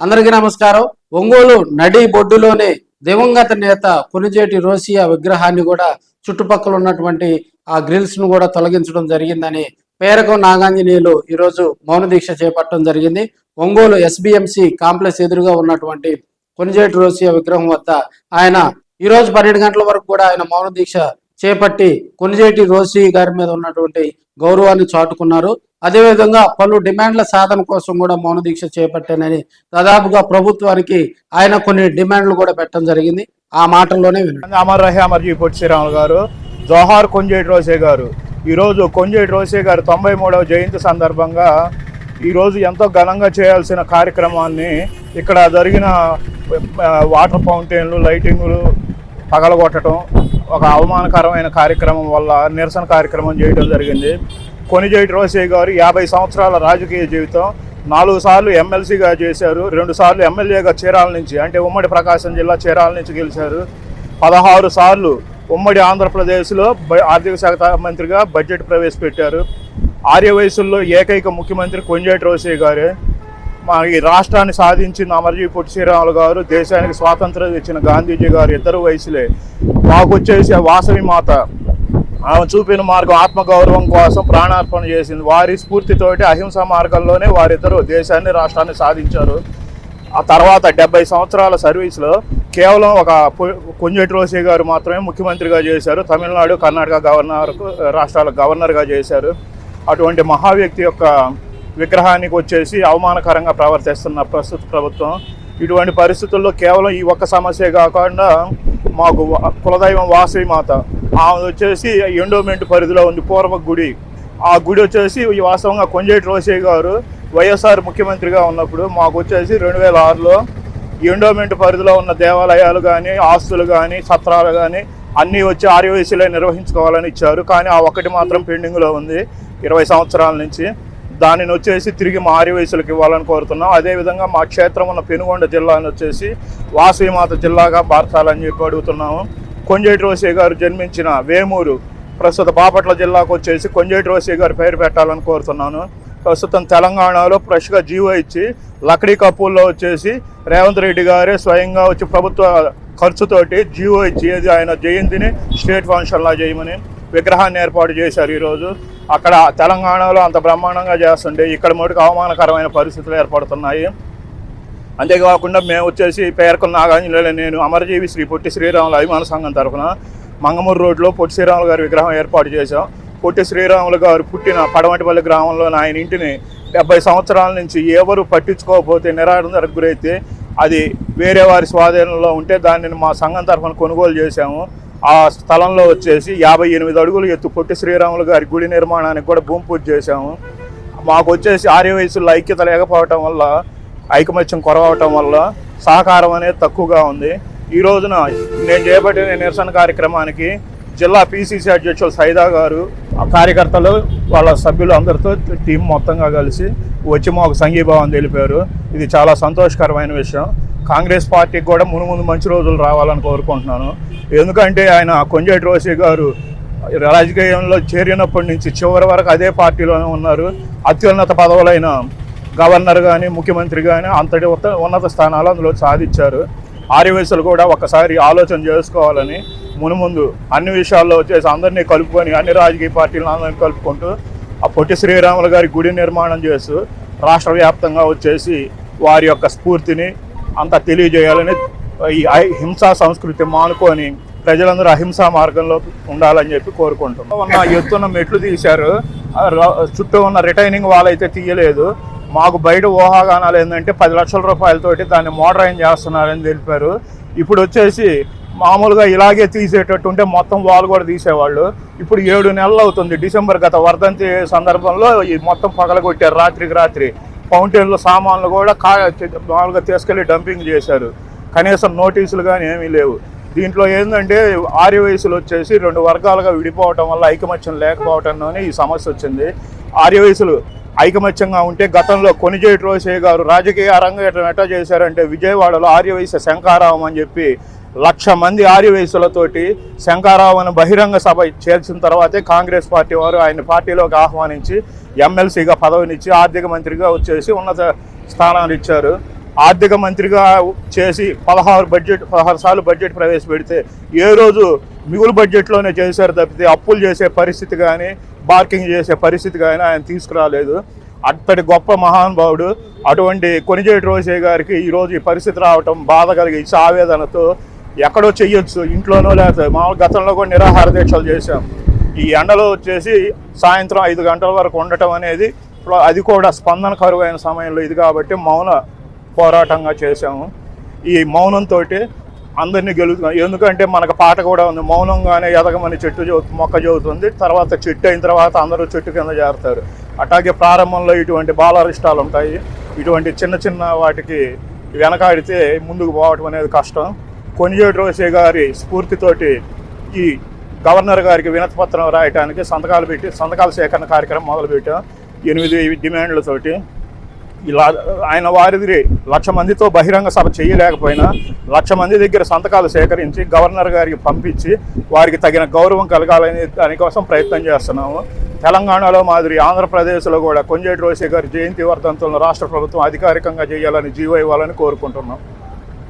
అందరికీ నమస్కారం. ఒంగోలు నడి బొడ్డులోనే దివంగత నేత కొనిజేటి రోసియా విగ్రహాన్ని కూడా చుట్టుపక్కల ఉన్నటువంటి ఆ గ్రిల్స్ను కూడా తొలగించడం జరిగిందని పేరకం నాగాంజనేయులు ఈరోజు మౌన దీక్ష చేపట్టడం జరిగింది. ఒంగోలు ఎస్బిఎంసి కాంప్లెక్స్ ఎదురుగా ఉన్నటువంటి కొనిజేటి రోసియా విగ్రహం వద్ద ఆయన ఈ రోజు పన్నెండు గంటల వరకు కూడా ఆయన మౌన దీక్ష చేపట్టి కొనిజేటి రోసి గారి మీద ఉన్నటువంటి గౌరవాన్ని చాటుకున్నారు. అదేవిధంగా పలు డిమాండ్ల సాధన కోసం కూడా మౌన దీక్ష చేపట్టానని దాదాపుగా ప్రభుత్వానికి ఆయన కొన్ని డిమాండ్లు కూడా పెట్టడం జరిగింది. ఆ మాటల్లోనే వినండి. అమర్ రహే అమర్జీ పొట్టి శ్రీరాములు గారు జోహార్ కొంజేటి రోసే గారు ఈరోజు కొంజేటి రోసే గారు తొంభై మూడవ జయంతి సందర్భంగా ఈరోజు ఎంతో ఘనంగా చేయాల్సిన కార్యక్రమాన్ని ఇక్కడ జరిగిన వాటర్ ఫౌంటైన్లు లైటింగ్లు పగలగొట్టడం ఒక అవమానకరమైన కార్యక్రమం వల్ల నిరసన కార్యక్రమం చేయడం జరిగింది. కొనిజేటి రోసే గారు యాభై సంవత్సరాల రాజకీయ జీవితం నాలుగు సార్లు ఎమ్మెల్సీగా చేశారు రెండు సార్లు ఎమ్మెల్యేగా చీరాల నుంచి అంటే ఉమ్మడి ప్రకాశం జిల్లా చీరాల నుంచి గెలిచారు. పదహారు సార్లు ఉమ్మడి ఆంధ్రప్రదేశ్లో బ- ఆర్థిక శాఖ మంత్రిగా బడ్జెట్ ప్రవేశపెట్టారు. ఆర్య వయసుల్లో ఏకైక ముఖ్యమంత్రి కొంజేటి రోసే గారే. మా ఈ రాష్ట్రాన్ని సాధించిన అమర్జీ పొట్టి శ్రీరాములు గారు దేశానికి స్వాతంత్రం ఇచ్చిన గాంధీజీ గారు ఇద్దరు వయసులే. మాకు వచ్చేసి వాసవి మాత. ఆమె చూపిన మార్గం ఆత్మగౌరవం కోసం ప్రాణార్పణ చేసింది. వారి స్ఫూర్తితోటి అహింస మార్గంలోనే వారిద్దరూ దేశాన్ని రాష్ట్రాన్ని సాధించారు. ఆ తర్వాత డెబ్బై సంవత్సరాల సర్వీస్లో కేవలం ఒక పొ- రోసే గారు మాత్రమే ముఖ్యమంత్రిగా చేశారు. తమిళనాడు కర్ణాటక గవర్నర్ రాష్ట్రాల గవర్నర్గా చేశారు. అటువంటి మహా వ్యక్తి యొక్క విగ్రహానికి వచ్చేసి అవమానకరంగా ప్రవర్తిస్తున్న ప్రస్తుత ప్రభుత్వం. ఇటువంటి పరిస్థితుల్లో కేవలం ఈ ఒక్క సమస్య కాకుండా మాకు కులదైవం వాసవి మాత ఆమె వచ్చేసి ఎండోమెంట్ పరిధిలో ఉంది పూర్వ గుడి. ఆ గుడి వచ్చేసి ఈ వాస్తవంగా కొంజేటి రోసే గారు వైఎస్ఆర్ ముఖ్యమంత్రిగా ఉన్నప్పుడు మాకు వచ్చేసి రెండు వేల ఆరులో ఎండోమెంట్ పరిధిలో ఉన్న దేవాలయాలు కానీ ఆస్తులు కానీ సత్రాలు కానీ అన్నీ వచ్చి ఆర్యవయసులే నిర్వహించుకోవాలని ఇచ్చారు. కానీ ఆ ఒక్కటి మాత్రం పెండింగ్లో ఉంది ఇరవై సంవత్సరాల నుంచి. దానిని వచ్చేసి తిరిగి మారి వయసులకు ఇవ్వాలని కోరుతున్నాం. అదేవిధంగా మా క్షేత్రం ఉన్న పెనుగొండ జిల్లాని వచ్చేసి వాసవిమాత జిల్లాగా మార్చాలని చెప్పి అడుగుతున్నాము. కొంజేటి రోసే గారు జన్మించిన వేమూరు ప్రస్తుత బాపట్ల జిల్లాకు వచ్చేసి కొంజేటి రోసే గారు పేరు పెట్టాలని కోరుతున్నాను. ప్రస్తుతం తెలంగాణలో ఫ్రెష్గా జీవో ఇచ్చి లక్డీ కపూర్లో వచ్చేసి రేవంత్ రెడ్డి గారే స్వయంగా వచ్చి ప్రభుత్వ ఖర్చుతోటి జీవో ఇచ్చి ఆయన జయంతిని స్టేట్ ఫంక్షన్లా చేయమని విగ్రహాన్ని ఏర్పాటు చేశారు ఈరోజు. అక్కడ తెలంగాణలో అంత బ్రహ్మాండంగా చేస్తుండే ఇక్కడ మటుకు అవమానకరమైన పరిస్థితులు ఏర్పడుతున్నాయి. అంతేకాకుండా మేము వచ్చేసి పేర్కొన్న నాగాంజనేయులు నేను అమరజీవి శ్రీ పొట్టి శ్రీరాములు అభిమాన సంఘం తరఫున మంగమూరు రోడ్లో పొట్టి శ్రీరాములు గారి విగ్రహం ఏర్పాటు చేశాం. పొట్టి శ్రీరాములు గారు పుట్టిన పడమటిపల్లి గ్రామంలో ఆయన ఇంటిని డెబ్బై సంవత్సరాల నుంచి ఎవరు పట్టించుకోకపోతే నిరాడందరకు గురైతే అది వేరే వారి స్వాధీనంలో ఉంటే దానిని మా సంఘం తరఫున కొనుగోలు చేశాము. ఆ స్థలంలో వచ్చేసి యాభై ఎనిమిది అడుగులు ఎత్తు పొట్టి శ్రీరాములు గారి గుడి నిర్మాణానికి కూడా భూమి పూజ చేశాము. మాకు వచ్చేసి ఆర్య వయసులో ఐక్యత లేకపోవటం వల్ల ఐకమత్యం కొరవటం వల్ల సహకారం అనేది తక్కువగా ఉంది. ఈ రోజున నేను చేపట్టిన నిరసన కార్యక్రమానికి జిల్లా పిసిసి అధ్యక్షులు సైదా గారు ఆ కార్యకర్తలు వాళ్ళ సభ్యులు అందరితో టీం మొత్తంగా కలిసి వచ్చి మాకు సంఘీభావం తెలిపారు. ఇది చాలా సంతోషకరమైన విషయం. కాంగ్రెస్ పార్టీకి కూడా మును ముందు మంచి రోజులు రావాలని కోరుకుంటున్నాను. ఎందుకంటే ఆయన కొంజేటి రోసి గారు రాజకీయంలో చేరినప్పటి నుంచి చివరి వరకు అదే పార్టీలోనే ఉన్నారు. అత్యున్నత పదవులైన గవర్నర్ కానీ ముఖ్యమంత్రి కానీ అంతటి ఉత్త- ఉన్నత స్థానాలు అందులో సాధించారు. ఆర్యవయసులు కూడా ఒకసారి ఆలోచన చేసుకోవాలని మునుముందు అన్ని విషయాల్లో వచ్చేసి అందరినీ కలుపుకొని అన్ని రాజకీయ పార్టీలను అందరినీ కలుపుకుంటూ ఆ పొట్టి శ్రీరాములు గారి గుడి నిర్మాణం చేస్తూ రాష్ట్ర వ్యాప్తంగా వచ్చేసి వారి యొక్క స్ఫూర్తిని అంతా తెలియజేయాలని ఈ హింసా సంస్కృతి మానుకొని ప్రజలందరూ అహింసా మార్గంలో ఉండాలని చెప్పి కోరుకుంటున్నాం. ఉన్న ఎత్తున్న మెట్లు తీశారు. చుట్టూ ఉన్న రిటైనింగ్ వాల్ అయితే తీయలేదు. మాకు బయట ఊహాగానాలు ఏంటంటే పది లక్షల రూపాయలతోటి దాన్ని మోడరైన్ చేస్తున్నారని తెలిపారు. ఇప్పుడు వచ్చేసి మామూలుగా ఇలాగే తీసేటట్టు ఉంటే మొత్తం వాల్ కూడా తీసేవాళ్ళు. ఇప్పుడు ఏడు నెలలు అవుతుంది. డిసెంబర్ గత వర్ధంతి సందర్భంలో ఈ మొత్తం పగలగొట్టారు రాత్రికి రాత్రి. ఫౌంటైన్లో సామాన్లు కూడా కా మామూలుగా తీసుకెళ్ళి డంపింగ్ చేశారు. కనీసం నోటీసులు కానీ ఏమీ లేవు. దీంట్లో ఏంటంటే ఆర్య వయసులు వచ్చేసి రెండు వర్గాలుగా విడిపోవటం వల్ల ఐకమత్యం లేకపోవటంలోనే ఈ సమస్య వచ్చింది. ఆర్య వయసులు ఐకమత్యంగా ఉంటే గతంలో కొనిజేటి రోసే గారు రాజకీయ అరంగేట్రం ఎట్లా చేశారంటే విజయవాడలో ఆర్యవైశ్య శంకారావం అని చెప్పి లక్ష మంది ఆర్యవేసులతోటి శంకారావును బహిరంగ సభ చేర్చిన తర్వాతే కాంగ్రెస్ పార్టీ వారు ఆయన పార్టీలోకి ఆహ్వానించి ఎమ్మెల్సీగా పదవినిచ్చి ఆర్థిక మంత్రిగా వచ్చేసి ఉన్నత స్థానాలు ఇచ్చారు. ఆర్థిక మంత్రిగా చేసి పదహారు బడ్జెట్ పదహారు సార్లు బడ్జెట్ ప్రవేశపెడితే ఏ రోజు మిగులు బడ్జెట్లోనే చేశారు తప్పితే అప్పులు చేసే పరిస్థితి కానీ బార్కింగ్ చేసే పరిస్థితి కానీ ఆయన తీసుకురాలేదు. అంతటి గొప్ప మహానుభావుడు అటువంటి కొనిజేటి రోజే గారికి ఈరోజు ఈ పరిస్థితి రావటం బాధ కలిగించి ఆవేదనతో ఎక్కడో చెయ్యొచ్చు ఇంట్లోనో లేకపోతే మామూలు గతంలో కూడా నిరాహార దీక్షలు చేశాం. ఈ ఎండలో వచ్చేసి సాయంత్రం ఐదు గంటల వరకు ఉండటం అనేది అది కూడా స్పందన కరువైన సమయంలో ఇది కాబట్టి మౌన పోరాటంగా చేశాము. ఈ మౌనంతో అందరినీ గెలుగుతున్నాం ఎందుకంటే మనకు పాట కూడా ఉంది మౌనంగానే ఎదగమని చెట్టు మొక్క చదువుతుంది. తర్వాత చెట్టు అయిన తర్వాత అందరూ చెట్టు కింద చేరుతారు అట్లాగే ప్రారంభంలో ఇటువంటి బాలరిష్టాలు ఉంటాయి ఇటువంటి చిన్న చిన్న వాటికి వెనకాడితే ముందుకు పోవటం అనేది కష్టం. కొనిజేటి రోసే గారి స్ఫూర్తితోటి ఈ గవర్నర్ గారికి వినతిపత్రం రాయటానికి సంతకాలు పెట్టి సంతకాల సేకరణ కార్యక్రమం మొదలుపెట్టాం. ఎనిమిది డిమాండ్లతోటి ఇలా ఆయన వారిది లక్ష మందితో బహిరంగ సభ చేయలేకపోయినా లక్ష మంది దగ్గర సంతకాలు సేకరించి గవర్నర్ గారికి పంపించి వారికి తగిన గౌరవం కలగాలని దానికోసం ప్రయత్నం చేస్తున్నాము. తెలంగాణలో మాదిరి ఆంధ్రప్రదేశ్లో కూడా కొంజేటి రోసే గారి జయంతి వర్ధంతులను రాష్ట్ర ప్రభుత్వం అధికారికంగా చేయాలని జీవో ఇవ్వాలని కోరుకుంటున్నాం.